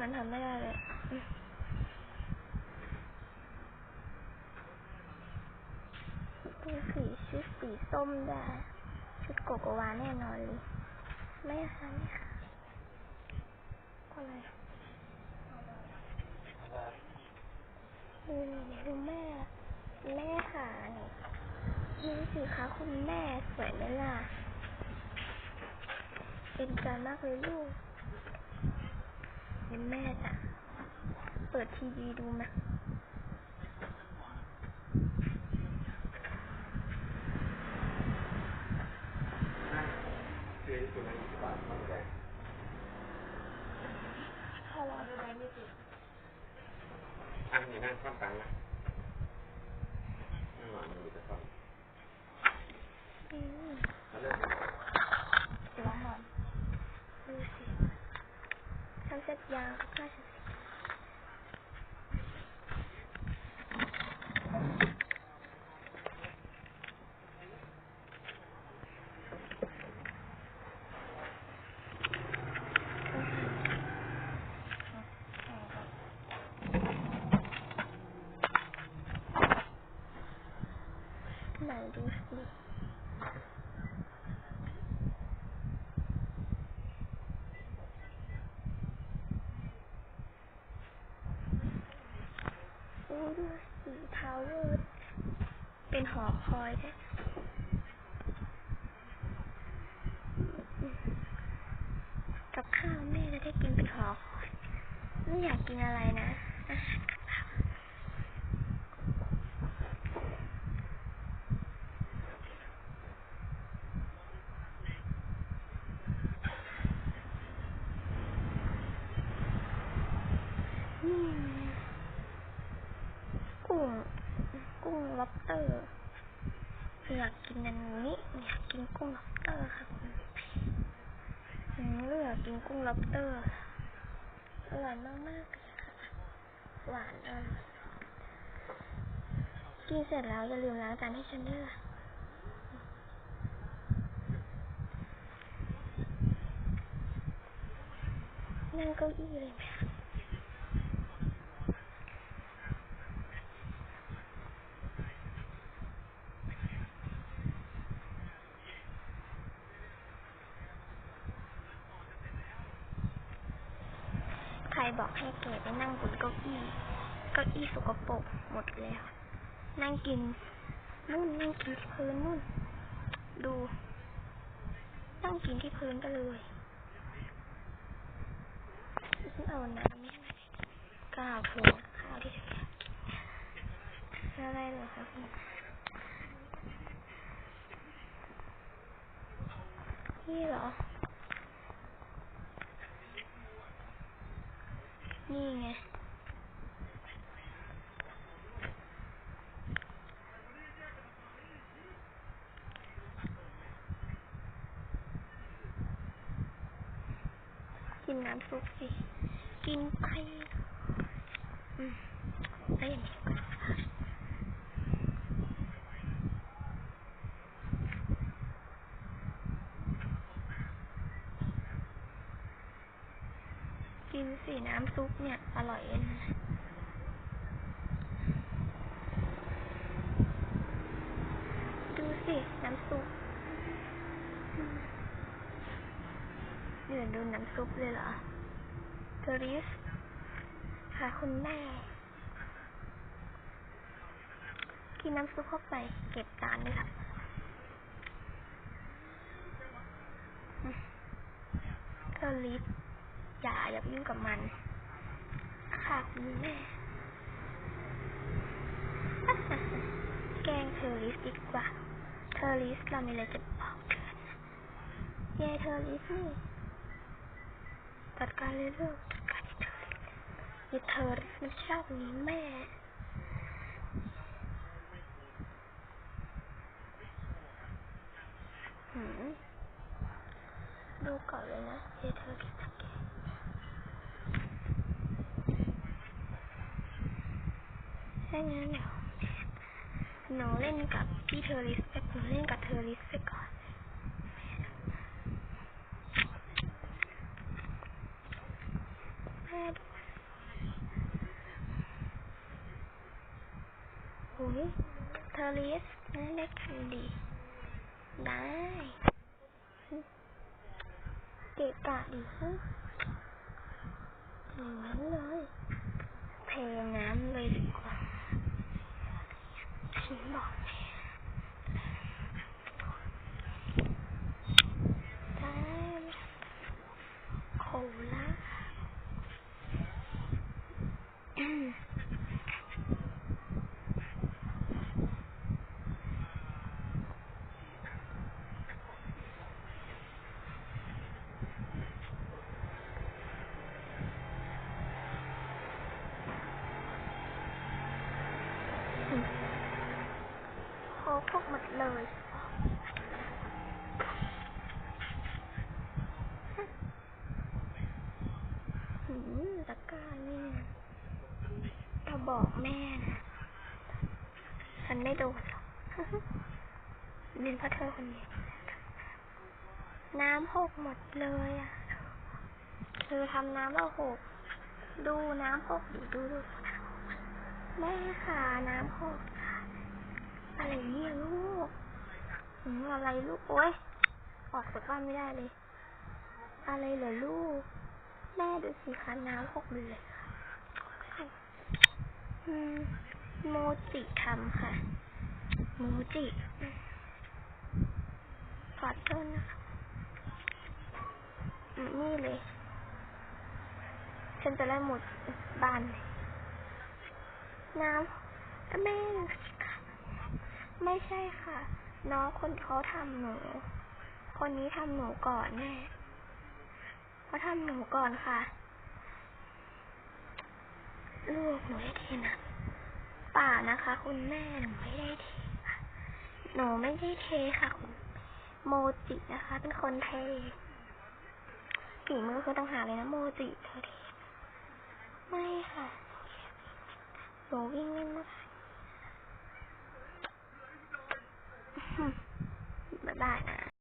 มันทำไม่ได้เลยมีสีชุดสีส้มได้ ชุดโกโกวาแน่นอนเลย ไม่ค่ะไม่ค่ะอะไรอืมดูแม่ แม่ค่ะนี่ดูสิคะคุณแม่สวยไหมล่ะ เป็นการมากเลยลูก เป็นแม่จ้ะ เปิดทีวีดูไหมอันนี้นั่นข้ามตังนะไม่หวานมันจะต้องอืม เขาเริ่ม ร้องหน่อยดูสิทำเสร็จยางกับผ้าฉันสิ ไหนดูสิโอ้ดูสีทาวเวอร์เป็นหอคอยด้วยกับข้าวแม่จะได้กินเป็นหอคอยไม่อยากกินอะไรนะอาหารกับข้าวนี่ไง กุ้ง กุ้งล็อบสเตอร์อยากกินอันนี้อยากกินกุ้งล็อบสเตอร์ค่ะคุณอืมเลือกกินกุ้งล็อบสเตอร์อร่อยมากๆเลยค่ะ หวานอร่อยกินเสร็จแล้วอย่าลืมล้างจานให้ฉันด้วยนั่งเก้าอี้เลยไหม คะใครบอกให้แกไปนั่งบนเก้าอี้ เก้าอี้สกปรกหมดแล้ว นั่งกินนู่นนั่งกินพื้นนู่น ดู นั่งกินที่พื้นกันเลยฉันเอาน้ำนี่ก้าวโถข้าวที่ฉันออะไรเหรอคะคุณนี่เหรอ นี่ไง กินน้ำซุปสิ กินไปอืมแล้วอย่างนี้ กินสิน้ำซุปเนี่ย อร่อยเลยนะดูสิ น้ำซุปอืมเดี๋ยวดูน้ำซุปเลยเหรอเทอริสค่ะคุณแม่ กินน้ำซุปเข้าไป เก็บจานด้วยค่ะอืมเทอริส อย่าอย่าไปยุ่งกับมันค่ะคุณแม่แกงเทอริสดีกว่า เทอริสเรามีอะไรจะบอกเธอนะยายเทอริสนี่จัดการเลยลูกจัดการเทอริสยายเทอริสมันชอบนี้แม่ดูก่อนเลยนะยายเทอริสางั้นเดี๋ยวหนูเล่นกับพี่เทอริสไปหนูเล่นกับเทอริสไปก่อนโอ้ยเทอริสน่าเล็กดีได้เกะกะอีกอย่างนั้นเลย เพลงน้ำเลยดีกว่า โคกพวกหมดเลยตะกร้านี่นะถ้าบอกแม่นะฉันไม่โดนหรอกเป็นเพราะเธอคนเดียวน้ำหกหมดเลยอะ เธอทำน้ำแล้วหก ดูน้ำหกดิดูดูแม่ค่ะน้ำหก อะไรเนี่ยลูกหืมอะไรลูกโอ๊ยออกจากบ้านไม่ได้เลย อะไรเหรอลูก แม่ดูสิคะน้ำหกเลยค่ะโมจิทำค่ะ โมจิขอโทษนะคะนี่เลย ฉันจะไล่หมดบ้านเลยน้ำแม่ ไม่ใช่ค่ะ น้องคนเขาทำหนู คนนี้ทำหนูก่อนแม่เขาทำหนูก่อนค่ะ ลูกหนูได้เทนะป่านะคะ คุณแม่หนูไม่ได้เทค่ะ หนูไม่ได้เทค่ะคุณโมจินะคะ เป็นคนเทฝีมือคือต้องหาเลยนะโมจิเธอเทไม่ค่ะ หนูวิ่งเล่นไ哼，怎么办啊？